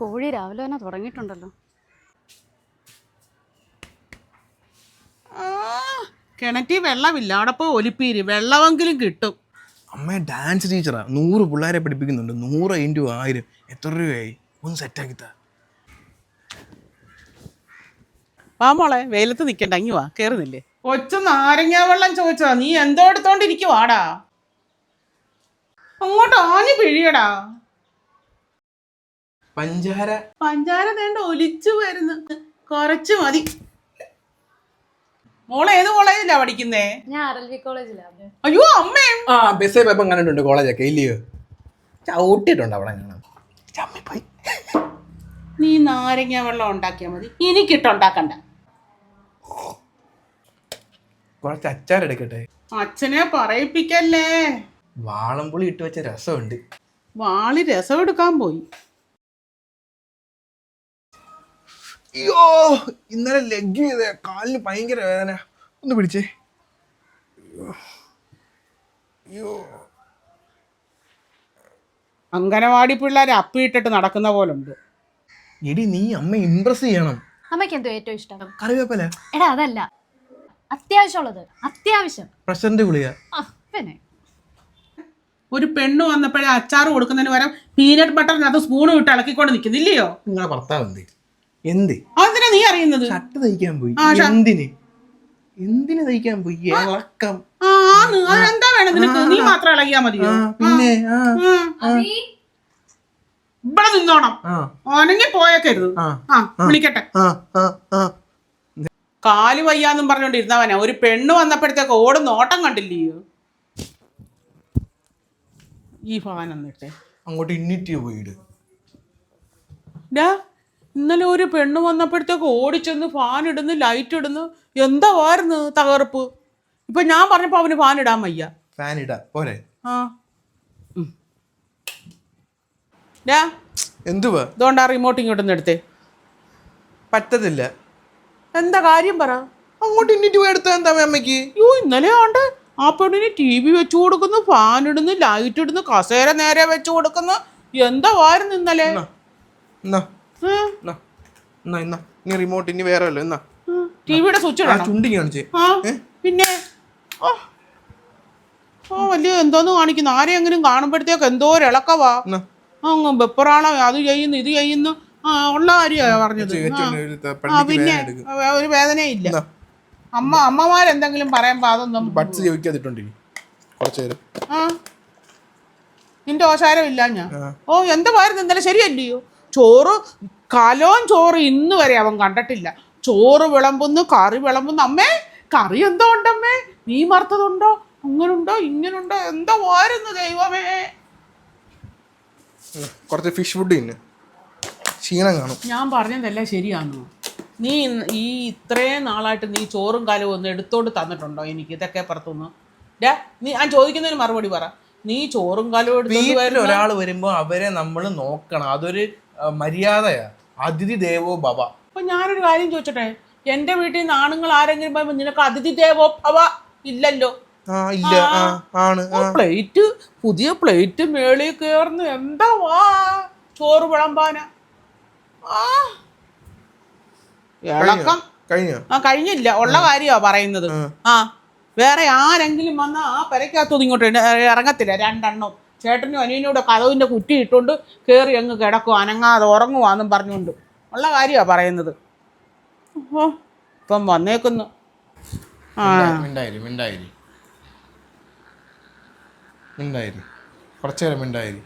കോഴി രാവിലെ തന്നെ തുടങ്ങിയിട്ടുണ്ടല്ലോ. കിണറ്റി വെള്ളമില്ല. അവിടെ പോയി ഒലിപ്പീര്. വെള്ളമെങ്കിലും കിട്ടും. അമ്മ ഡാൻസ് ടീച്ചറാ നൂറ് പിള്ളേരെ പഠിപ്പിക്കുന്നുണ്ട്. നൂറ് ഇന്റു ആയിരം. എത്ര രൂപയായി? ഒന്ന് സെറ്റാക്കി താ. വാ മോളെ വെയിലത്ത് നിൽക്കണ്ട അങ്ങി വാ. കയറുന്നില്ലേ കൊച്ചു നാരങ്ങ വെള്ളം ചോദിച്ചതാ. നീ എന്തോ എടുത്തോണ്ടിരിക്കുവാടാ അങ്ങോട്ട് ആഞ്ഞു പിഴിയടാ. പഞ്ചാര പഞ്ചാര വേണ്ട ഒലിച്ചു വരുന്നു കുറച്ച് മതി. മോളെ ഏത് കോളേജിലാ പഠിക്കുന്നേ? ഞാൻ ആർ എൽ വി കോളേജിലാണ് അയ്യോ അമ്മേ. ആ ബസ്സേ പോയപ്പം കണ്ടിട്ടുണ്ട് കോളേജൊക്കെ ഇല്ലയോ? ചവിട്ടിട്ടുണ്ട് അവിടെ ഞങ്ങൾ ചമ്മിപ്പോയി നീ നാരങ്ങ വെള്ളം ഉണ്ടാക്കിയാ മതി. എനിക്കിട്ടുണ്ടാക്കണ്ട കുറച്ച് അച്ചാർ എടുക്കട്ടെ? അച്ഛനെ പറയിപ്പിക്കല്ലേ. വാളംപുളി ഇട്ട് വെച്ച രസമുണ്ട്. വാളി രസം എടുക്കാൻ പോയി. അയ്യോ ഇന്നലെ ലെഗ് ചെയ്ത. കാലിന് ഭയങ്കര വേദന. ഒന്ന് പിടിച്ചേ. അയ്യോ. അങ്കനവാടി പിള്ളേരെ അപ്പിയിട്ടിട്ട് നടക്കുന്ന പോലുണ്ട്. എടി നീ അമ്മ ഇംപ്രസ് ചെയ്യണം. അമ്മയ്ക്ക് എന്തോ ഏറ്റവും ഇഷ്ടം? കറിവേപ്പല. എടാ അതല്ല. അത്യാവശ്യമുള്ളത്. അത്യാവശ്യം. പ്രസിഡന്റ് ഗുളിക. ആ പിന്നെ. ഒരു പെണ്ണ് വന്നപ്പോഴേ അച്ചാർ കൊടുക്കുന്നതിന് പകരം പീനട്ട് ബട്ടറിനകത്ത് സ്പൂൺ വിട്ട് ഇളക്കിക്കൊണ്ട് നിൽക്കുന്നില്ലയോ? നിങ്ങളെ ഭർത്താവ് എന്ത് എന്ത്? അതെന്തിനാ നീ അറിയുന്നത്? ഷർട്ട് തയ്ക്കാൻ പോയി. ആ, ഷ- എന്തിന്? എന്തിന് തയ്ക്കാൻ പോയി? ഇളക്കം. ആ ആന്ന്. അതെന്താ വേണം നിനക്ക്? നീ മാത്രം ഇളകിയാ മതിയോ? ആ പിന്നെ ആ. ആ. ഇവിടെ നിന്നോണം. ആ. ഒനങ്ങി പോയേക്കരുത്. ആ. ആ വിളിക്കട്ടെ. ആ ആ ആ. കാൽ വയ്യാന്നും പറഞ്ഞോണ്ടിരുന്നവനാ ഒരു പെണ്ണ് വന്നപ്പോഴത്തേക്ക് ഓടുന്ന ഓട്ടം കണ്ടില്ലയോ ഈ ഭവൻ എന്നിട്ടെ അങ്ങോട്ട് ഇന്നിട്ടിയോ പോയിട് ഡാ ഇന്നലെ ഒരു പെണ്ണ് വന്നപ്പോഴത്തേക്ക് ഓടിച്ചെന്ന് ഫാൻ ഇടുന്നു ലൈറ്റ് ഇടുന്നു. എന്താ വായിരുന്നു തകർപ്പ്? ഇപ്പൊ ഞാൻ പറഞ്ഞപ്പോ അവന് ഫാൻ ഇടാൻ വയ്യ. ഫാൻ ഇടാ പോരെ. ആ. ഡാ എന്തുവാ? ഇതുകൊണ്ടാ റിമോട്ട് ഇങ്ങോട്ട് എടുത്തേ. പറ്റത്തില്ല. എന്താ കാര്യം പറ. അങ്ങോട്ട് ഇന്നിട്ട് പോയി എടുത്താ എന്താ അമ്മയ്ക്ക്? അയ്യോ ഇന്നലെ ആണ്ട് ആ പെണ്ണിന് ടി വി വെച്ചു കൊടുക്കുന്നു ഫാൻ ഇടുന്നു ലൈറ്റ് ഇടുന്നു കസേര നേരെ വെച്ചു കൊടുക്കുന്നു. എന്താ വാരുന്നു ഇന്നലെ എന്നാ? എന്നാ എന്നാ നീ റിമോട്ട് ഇനി വേറെ അല്ലോ? എന്നാ ടിവിയുടെ സ്വിച്ച് ചുണ്ടി കാണിച്ചേ. പിന്നെ? ഓ വലിയ എന്തോന്ന് കാണിക്കുന്നു. ആരെയെങ്കിലും കാണുമ്പോഴത്തേക്ക് എന്തോ ഇളക്കവാ. അങ്ങ് വെപ്പറാണോ അത് ചെയ്യുന്നു ഇത് ചെയ്യുന്നു. ആ ഉള്ള കാര്യമാണ് പറഞ്ഞത്. ആ. പിന്നെ ഒരു വേദനയില്ല. അമ്മ അമ്മമാരെന്തെങ്കിലും പറയുമ്പോ അതൊന്നും ബഡ്സ് ചോദിക്കാതിട്ടുണ്ട് കുറച്ച് നേരം. ആ. നിന്റെ ഓശാരം ഇല്ല ഞാൻ. ഓ എന്താ വായിരുന്നു? ഇന്നലെ ശരിയല്ലയോ? ചോറ് കലോം ചോറ് ഇന്ന് വരെ അവൻ കണ്ടിട്ടില്ല. ചോറ് വിളമ്പുന്നു കറി വിളമ്പുന്നു. അമ്മേ കറി എന്തോ ഉണ്ടമ്മേ? നീ മറുത്തതുണ്ടോ? അങ്ങനുണ്ടോ? ഇങ്ങനുണ്ടോ? എന്തോ ആയിരുന്നു ദൈവമേ. കുറച്ച് ഫിഷ് ഫുഡ് തിന്ന്. ക്ഷീണം കാണും. ഞാൻ പറഞ്ഞതല്ല ശരിയാണോ? നീ ഈ ഇത്രയും നാളായിട്ട് നീ ചോറും കാലവും ഒന്ന് എടുത്തോണ്ട് തന്നിട്ടുണ്ടോ എനിക്ക്? ഇതൊക്കെ പുറത്തുനിന്ന്. ഡാ നീ ഞാൻ ചോദിക്കുന്നതിന് മറുപടി പറ. നീ ചോറും കാലവും എടുത്തോണ്ട് ഒരാൾ വരുമ്പോ അവരെ നമ്മൾ നോക്കണം. അതൊരു മര്യാദയാ. അതിഥി ദേവോ ഭവ. അപ്പൊ ഞാനൊരു കാര്യം ചോദിച്ചോട്ടെ? എന്റെ വീട്ടിൽ നിന്ന് ആണുങ്ങൾ ആരെങ്കിലും പറയുമ്പോ നിനക്ക് അതിഥി ദേവോ ഭവ ഇല്ലല്ലോ? ആ ഇല്ല. ആ ആണ്. പ്ലേറ്റ് പുതിയ പ്ലേറ്റ് മേളിൽ കയറുന്നു എന്താ വാ? ചോറ് വിളമ്പാന. ആ. ഇളക്കം? കഴിഞ്ഞോ? ആ കഴിഞ്ഞില്ല. ഉള്ള കാര്യമാ പറയുന്നത്. ആ. വേറെ ആരെങ്കിലും വന്ന ആ പെരക്കകത്തു ഇങ്ങോട്ട് ഇറങ്ങത്തില്ല. രണ്ടെണ്ണം. ചേട്ടനും അനിയനൂടെ കഥവിന്റെ കുറ്റി ഇട്ടുകൊണ്ട് കയറി അങ്ങ് കിടക്കും. അനങ്ങാതെ ഉറങ്ങുവാന്നും പറഞ്ഞുകൊണ്ട്. ഉള്ള കാര്യമാണ് പറയുന്നത്. ഓ. ഇപ്പം വന്നേക്കുന്നു. ആ. മിണ്ടായിരി മിണ്ടായിരി മിണ്ടായിരി കുറച്ചു നേരം മിണ്ടായിരി